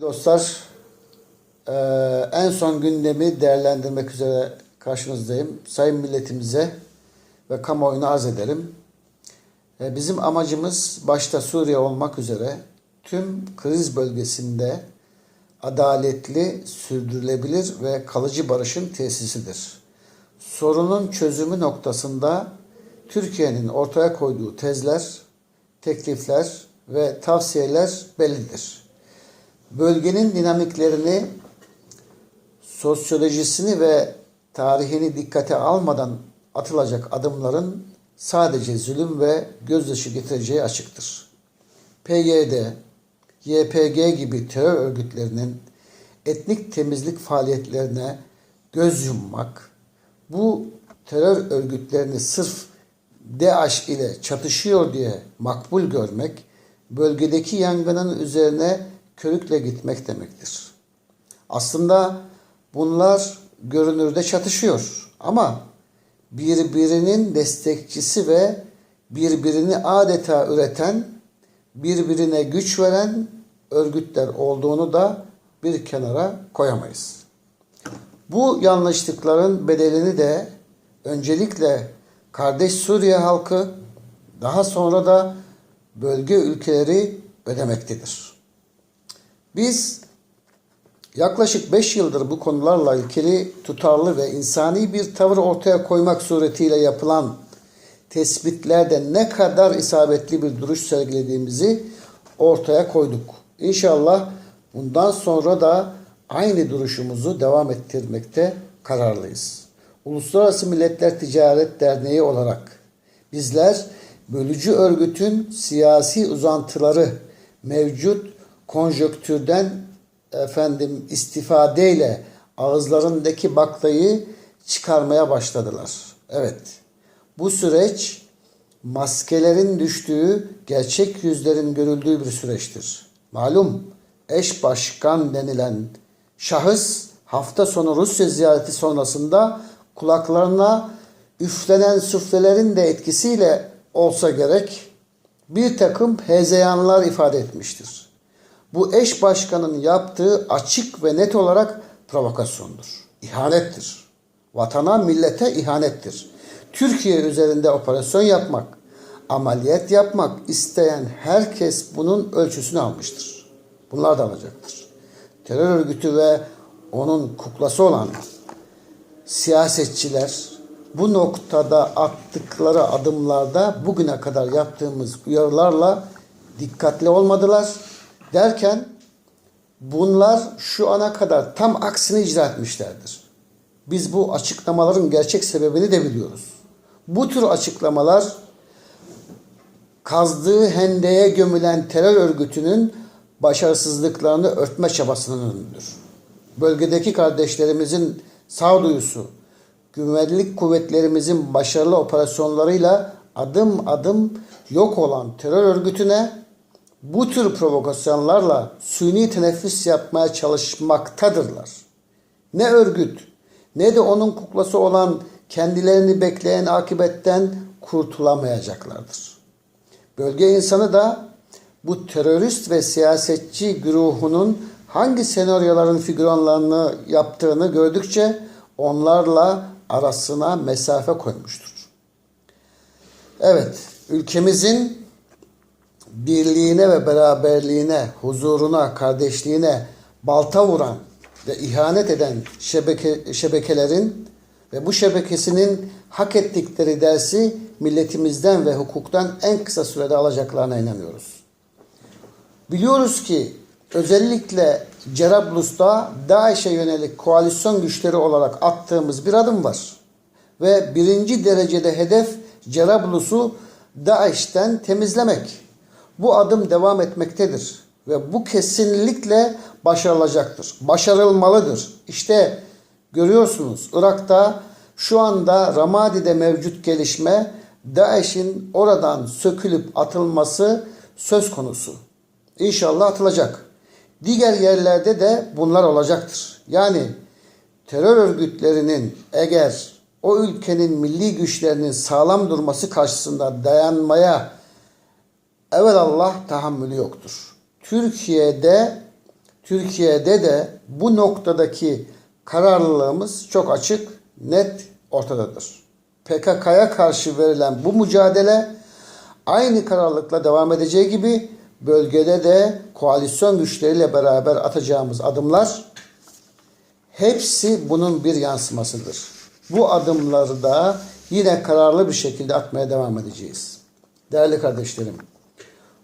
Dostlar, eee, en son gündemi değerlendirmek üzere karşınızdayım. Sayın milletimize ve kamuoyuna arz edelim. E, Bizim amacımız başta Suriye olmak üzere tüm kriz bölgesinde adaletli, sürdürülebilir ve kalıcı barışın tesisidir. Sorunun çözümü noktasında Türkiye'nin ortaya koyduğu tezler, teklifler ve tavsiyeler bellidir. Bölgenin dinamiklerini, sosyolojisini ve tarihini dikkate almadan atılacak adımların sadece zulüm ve gözyaşı getireceği açıktır. PYD, YPG gibi terör örgütlerinin etnik temizlik faaliyetlerine göz yummak, bu terör örgütlerini sırf DAEŞ ile çatışıyor diye makbul görmek, bölgedeki yangının üzerine körükle gitmek demektir. Aslında bunlar görünürde çatışıyor ama birbirinin destekçisi ve birbirini adeta üreten, birbirine güç veren örgütler olduğunu da bir kenara koyamayız. Bu yanlışlıkların bedelini de öncelikle kardeş Suriye halkı, daha sonra da bölge ülkeleri ödemektedir. Biz yaklaşık 5 yıldır bu konularla ilgili tutarlı ve insani bir tavır ortaya koymak suretiyle yapılan tespitlerde ne kadar isabetli bir duruş sergilediğimizi ortaya koyduk. İnşallah bundan sonra da aynı duruşumuzu devam ettirmekte kararlıyız. Uluslararası Milletler Ticaret Derneği olarak bizler bölücü örgütün siyasi uzantıları mevcut konjöktürden efendim istifadeyle ağızlarındaki baklayı çıkarmaya başladılar. Evet. Bu süreç maskelerin düştüğü, gerçek yüzlerin görüldüğü bir süreçtir. Malum eş başkan denilen şahıs hafta sonu Rusya ziyareti sonrasında kulaklarına üflenen süflelerin de etkisiyle olsa gerek bir takım hezeyanlar ifade etmiştir. Bu eş başkanın yaptığı açık ve net olarak provokasyondur. İhanettir. Vatana, millete ihanettir. Türkiye üzerinde operasyon yapmak, ameliyat yapmak isteyen herkes bunun ölçüsünü almıştır. Bunlar da alacaktır. Terör örgütü ve onun kuklası olan siyasetçiler bu noktada attıkları adımlarda bugüne kadar yaptığımız uyarılarla dikkatli olmadılar derken bunlar şu ana kadar tam aksini icra etmişlerdir. Biz bu açıklamaların gerçek sebebini de biliyoruz. Bu tür açıklamalar kazdığı hendeye gömülen terör örgütünün başarısızlıklarını örtme çabasının ürünüdür. Bölgedeki kardeşlerimizin sağduyusu, güvenlik kuvvetlerimizin başarılı operasyonlarıyla adım adım yok olan terör örgütüne bu tür provokasyonlarla suni teneffüs yapmaya çalışmaktadırlar. Ne örgüt ne de onun kuklası olan kendilerini bekleyen akibetten kurtulamayacaklardır. Bölge insanı da bu terörist ve siyasetçi güruhunun hangi senaryoların figüranlarını yaptığını gördükçe onlarla arasına mesafe koymuştur. Evet, ülkemizin birliğine ve beraberliğine, huzuruna, kardeşliğine balta vuran ve ihanet eden şebeke, şebekelerin ve bu şebekesinin hak ettikleri dersi milletimizden ve hukuktan en kısa sürede alacaklarına inanıyoruz. Biliyoruz ki özellikle Cerablus'ta DAEŞ'e yönelik koalisyon güçleri olarak attığımız bir adım var. Ve birinci derecede hedef Cerablus'u DAEŞ'ten temizlemek. Bu adım devam etmektedir ve bu kesinlikle başarılacaktır. Başarılmalıdır. İşte görüyorsunuz Irak'ta şu anda Ramadi'de mevcut gelişme DAEŞ'in oradan sökülüp atılması söz konusu. İnşallah atılacak. Diğer yerlerde de bunlar olacaktır. Yani terör örgütlerinin eğer o ülkenin milli güçlerinin sağlam durması karşısında dayanmaya evvelallah tahammülü yoktur. Türkiye'de Türkiye'de de bu noktadaki kararlılığımız çok açık, net ortadadır. PKK'ya karşı verilen bu mücadele aynı kararlılıkla devam edeceği gibi bölgede de koalisyon güçleriyle beraber atacağımız adımlar hepsi bunun bir yansımasıdır. Bu adımları da yine kararlı bir şekilde atmaya devam edeceğiz. Değerli kardeşlerim,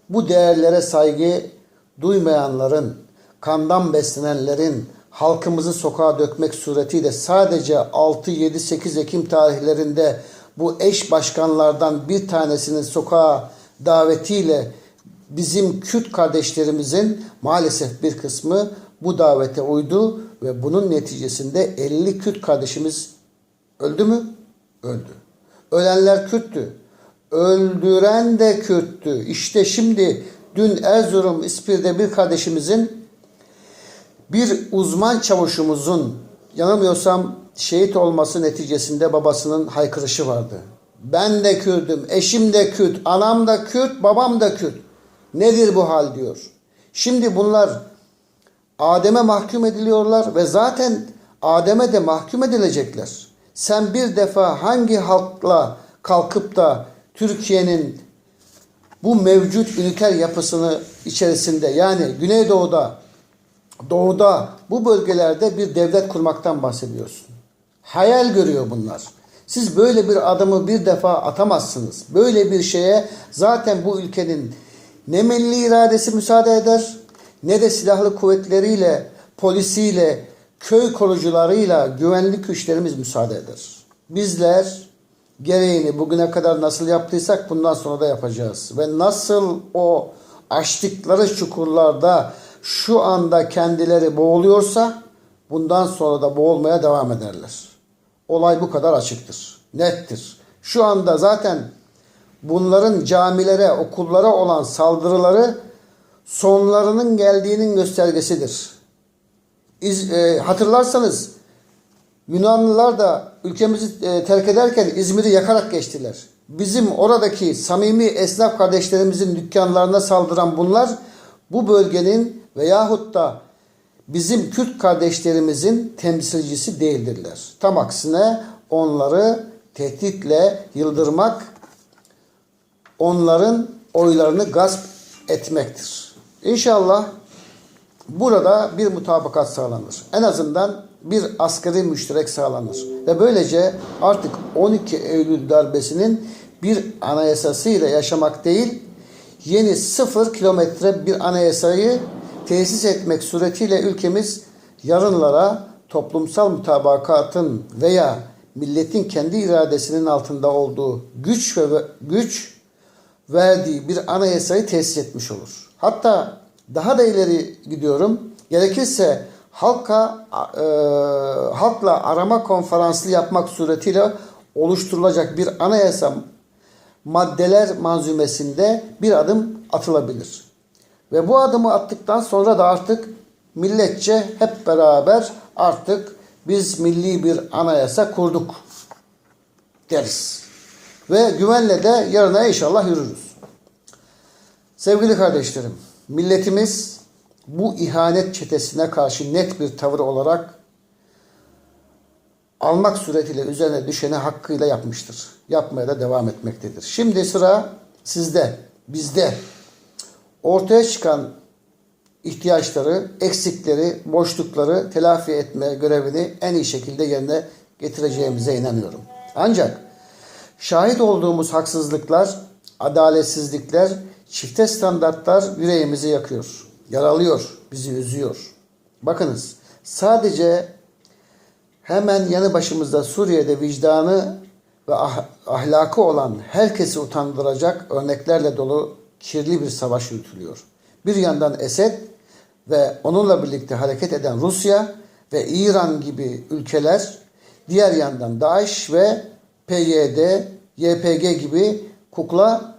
bu değerlere saygı duymayanların, kandan beslenenlerin halkımızı sokağa dökmek suretiyle sadece 6, 7, 8 Ekim tarihlerinde bu eş başkanlardan bir tanesinin sokağa davetiyle bizim Kürt kardeşlerimizin maalesef bir kısmı bu davete uydu ve bunun neticesinde 50 Kürt kardeşimiz öldü mü? Öldü. Ölenler Kürttü. Öldüren de Kürttü. İşte şimdi dün Erzurum İspir'de bir kardeşimizin bir uzman çavuşumuzun yanılmıyorsam şehit olması neticesinde babasının haykırışı vardı. Ben de Kürt'üm, eşim de Kürt, anam da Kürt, babam da Kürt. Nedir bu hal diyor. Şimdi bunlar Adem'e mahkum ediliyorlar ve zaten Adem'e de mahkum edilecekler. Sen bir defa hangi halkla kalkıp da Türkiye'nin bu mevcut üniter yapısını içerisinde yani Güneydoğu'da, Doğu'da bu bölgelerde bir devlet kurmaktan bahsediyorsun. Hayal görüyor bunlar. Siz böyle bir adımı bir defa atamazsınız. Böyle bir şeye zaten bu ülkenin ne milli iradesi müsaade eder ne de silahlı kuvvetleriyle, polisiyle, köy korucularıyla güvenlik güçlerimiz müsaade eder. Bizler gereğini bugüne kadar nasıl yaptıysak bundan sonra da yapacağız. Ve nasıl o açtıkları çukurlarda şu anda kendileri boğuluyorsa bundan sonra da boğulmaya devam ederler. Olay bu kadar açıktır, nettir. Şu anda zaten bunların camilere, okullara olan saldırıları sonlarının geldiğinin göstergesidir. İz, e, hatırlarsanız Yunanlılar da ülkemizi e, terk ederken İzmir'i yakarak geçtiler. Bizim oradaki samimi esnaf kardeşlerimizin dükkanlarına saldıran bunlar bu bölgenin veyahut da bizim Kürt kardeşlerimizin temsilcisi değildirler. Tam aksine onları tehditle yıldırmak, onların oylarını gasp etmektir. İnşallah burada bir mutabakat sağlanır. En azından bir asgari müşterek sağlanır. Ve böylece artık 12 Eylül darbesinin bir anayasasıyla yaşamak değil, yeni sıfır kilometre bir anayasayı tesis etmek suretiyle ülkemiz yarınlara toplumsal mutabakatın veya milletin kendi iradesinin altında olduğu güç ve güç verdiği bir anayasayı tesis etmiş olur. Hatta daha da ileri gidiyorum. Gerekirse halka e, halkla arama konferanslı yapmak suretiyle oluşturulacak bir anayasa maddeler manzumesinde bir adım atılabilir. Ve bu adımı attıktan sonra da artık milletçe hep beraber artık biz milli bir anayasa kurduk deriz. Ve güvenle de yarına inşallah yürürüz. Sevgili kardeşlerim, milletimiz bu ihanet çetesine karşı net bir tavır olarak almak suretiyle üzerine düşeni hakkıyla yapmıştır. Yapmaya da devam etmektedir. Şimdi sıra sizde, bizde. Ortaya çıkan ihtiyaçları, eksikleri, boşlukları telafi etme görevini en iyi şekilde yerine getireceğimize inanıyorum. Ancak şahit olduğumuz haksızlıklar, adaletsizlikler, çifte standartlar yüreğimizi yakıyor, yaralıyor, bizi üzüyor. Bakınız sadece hemen yanı başımızda Suriye'de vicdanı ve ah- ahlakı olan herkesi utandıracak örneklerle dolu kirli bir savaş yürütülüyor. Bir yandan Esed ve onunla birlikte hareket eden Rusya ve İran gibi ülkeler, diğer yandan DAEŞ ve PYD, YPG gibi kukla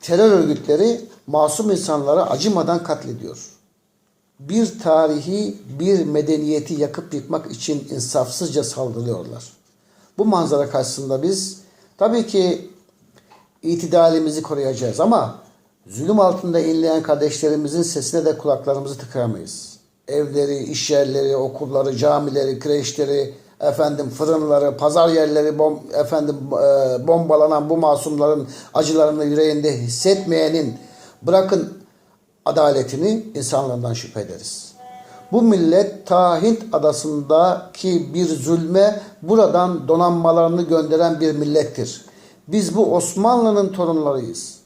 terör örgütleri masum insanları acımadan katlediyor. Bir tarihi, bir medeniyeti yakıp yıkmak için insafsızca saldırıyorlar. Bu manzara karşısında biz tabii ki itidalimizi koruyacağız ama zulüm altında inleyen kardeşlerimizin sesine de kulaklarımızı tıkayamayız. evleri, iş yerleri, okulları, camileri, kreşleri, efendim fırınları, pazar yerleri bom, efendim e, bombalanan bu masumların acılarını yüreğinde hissetmeyenin bırakın adaletini insanlardan şüphe ederiz. Bu millet ta Hint adasındaki bir zulme buradan donanmalarını gönderen bir millettir. Biz bu Osmanlı'nın torunlarıyız.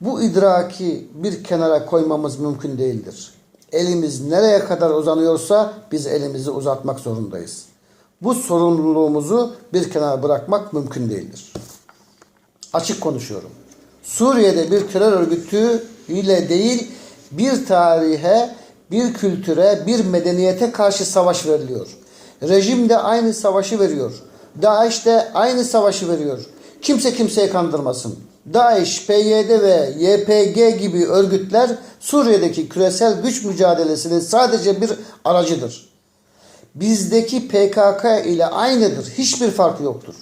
Bu idraki bir kenara koymamız mümkün değildir. Elimiz nereye kadar uzanıyorsa biz elimizi uzatmak zorundayız. Bu sorumluluğumuzu bir kenara bırakmak mümkün değildir. Açık konuşuyorum. Suriye'de bir terör örgütü ile değil bir tarihe, bir kültüre, bir medeniyete karşı savaş veriliyor. Rejim de aynı savaşı veriyor. DAEŞ de aynı savaşı veriyor. Kimse kimseyi kandırmasın. DAEŞ, PYD ve YPG gibi örgütler Suriye'deki küresel güç mücadelesinin sadece bir aracıdır. Bizdeki PKK ile aynıdır. Hiçbir farkı yoktur.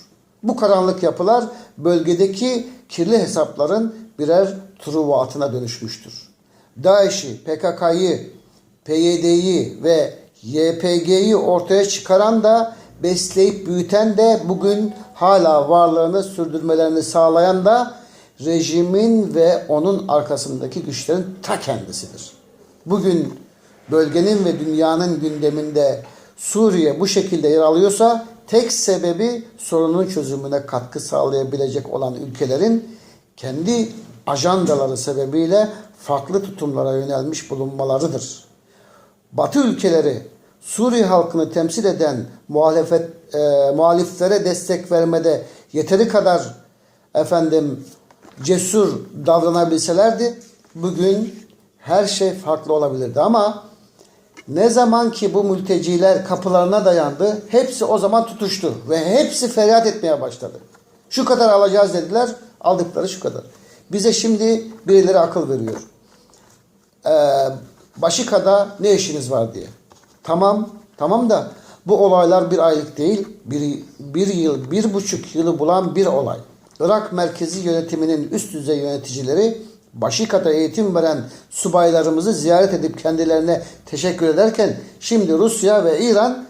Bu karanlık yapılar bölgedeki kirli hesapların birer truvatına dönüşmüştür. DAEŞ'i, PKK'yı, PYD'yi ve YPG'yi ortaya çıkaran da besleyip büyüten de bugün hala varlığını sürdürmelerini sağlayan da rejimin ve onun arkasındaki güçlerin ta kendisidir. Bugün bölgenin ve dünyanın gündeminde Suriye bu şekilde yer alıyorsa tek sebebi sorunun çözümüne katkı sağlayabilecek olan ülkelerin kendi ajandaları sebebiyle farklı tutumlara yönelmiş bulunmalarıdır. Batı ülkeleri Suriye halkını temsil eden muhalefet e, muhaliflere destek vermede yeteri kadar efendim cesur davranabilselerdi bugün her şey farklı olabilirdi ama ne zaman ki bu mülteciler kapılarına dayandı hepsi o zaman tutuştu ve hepsi feryat etmeye başladı. Şu kadar alacağız dediler aldıkları şu kadar. Bize şimdi birileri akıl veriyor. Ee, Başika'da ne işiniz var diye. Tamam, tamam da bu olaylar bir aylık değil, bir, bir yıl, bir buçuk yılı bulan bir olay. Irak merkezi yönetiminin üst düzey yöneticileri Başika'da eğitim veren subaylarımızı ziyaret edip kendilerine teşekkür ederken şimdi Rusya ve İran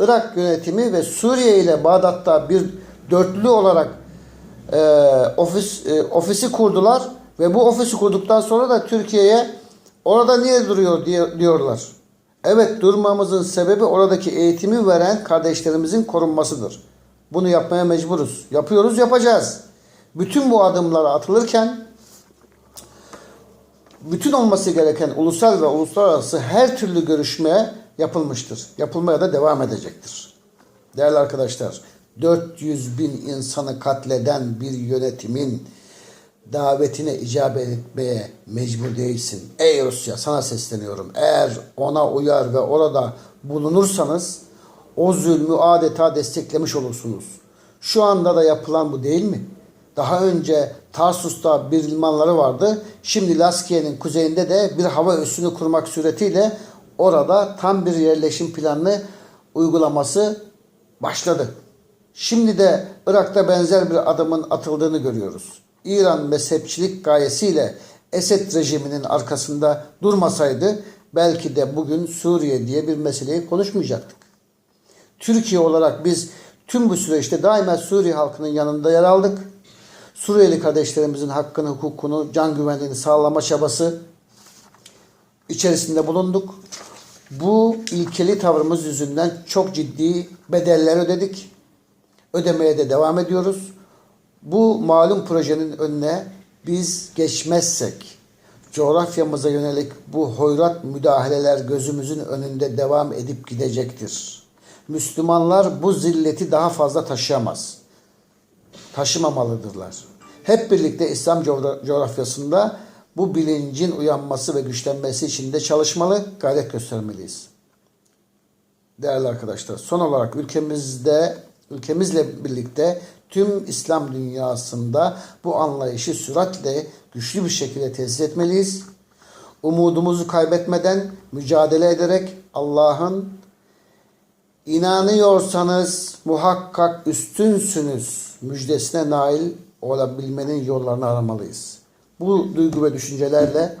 Irak yönetimi ve Suriye ile Bağdat'ta bir dörtlü olarak e, ofis e, ofisi kurdular ve bu ofisi kurduktan sonra da Türkiye'ye orada niye duruyor diye diyorlar. Evet durmamızın sebebi oradaki eğitimi veren kardeşlerimizin korunmasıdır. Bunu yapmaya mecburuz. Yapıyoruz, yapacağız. Bütün bu adımlar atılırken bütün olması gereken ulusal ve uluslararası her türlü görüşmeye yapılmıştır. Yapılmaya da devam edecektir. Değerli arkadaşlar, 400 bin insanı katleden bir yönetimin davetine icabet etmeye mecbur değilsin. Ey Rusya sana sesleniyorum. Eğer ona uyar ve orada bulunursanız o zulmü adeta desteklemiş olursunuz. Şu anda da yapılan bu değil mi? Daha önce Tarsus'ta bir limanları vardı. Şimdi Laskiye'nin kuzeyinde de bir hava üssünü kurmak suretiyle orada tam bir yerleşim planını uygulaması başladı. Şimdi de Irak'ta benzer bir adımın atıldığını görüyoruz. İran mezhepçilik gayesiyle Esed rejiminin arkasında durmasaydı belki de bugün Suriye diye bir meseleyi konuşmayacaktık. Türkiye olarak biz tüm bu süreçte daima Suriye halkının yanında yer aldık. Suriyeli kardeşlerimizin hakkını, hukukunu, can güvenliğini sağlama çabası içerisinde bulunduk. Bu ilkeli tavrımız yüzünden çok ciddi bedeller ödedik. Ödemeye de devam ediyoruz. Bu malum projenin önüne biz geçmezsek coğrafyamıza yönelik bu hoyrat müdahaleler gözümüzün önünde devam edip gidecektir. Müslümanlar bu zilleti daha fazla taşıyamaz. Taşımamalıdırlar. Hep birlikte İslam coğrafyasında bu bilincin uyanması ve güçlenmesi için de çalışmalı, gayret göstermeliyiz. Değerli arkadaşlar, son olarak ülkemizde ülkemizle birlikte tüm İslam dünyasında bu anlayışı süratle güçlü bir şekilde tesis etmeliyiz. Umudumuzu kaybetmeden mücadele ederek Allah'ın inanıyorsanız muhakkak üstünsünüz müjdesine nail olabilmenin yollarını aramalıyız. Bu duygu ve düşüncelerle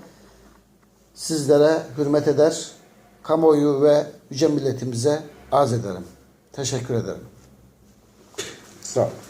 sizlere hürmet eder, kamuoyu ve yüce milletimize arz ederim. Teşekkür ederim. Sağ olun.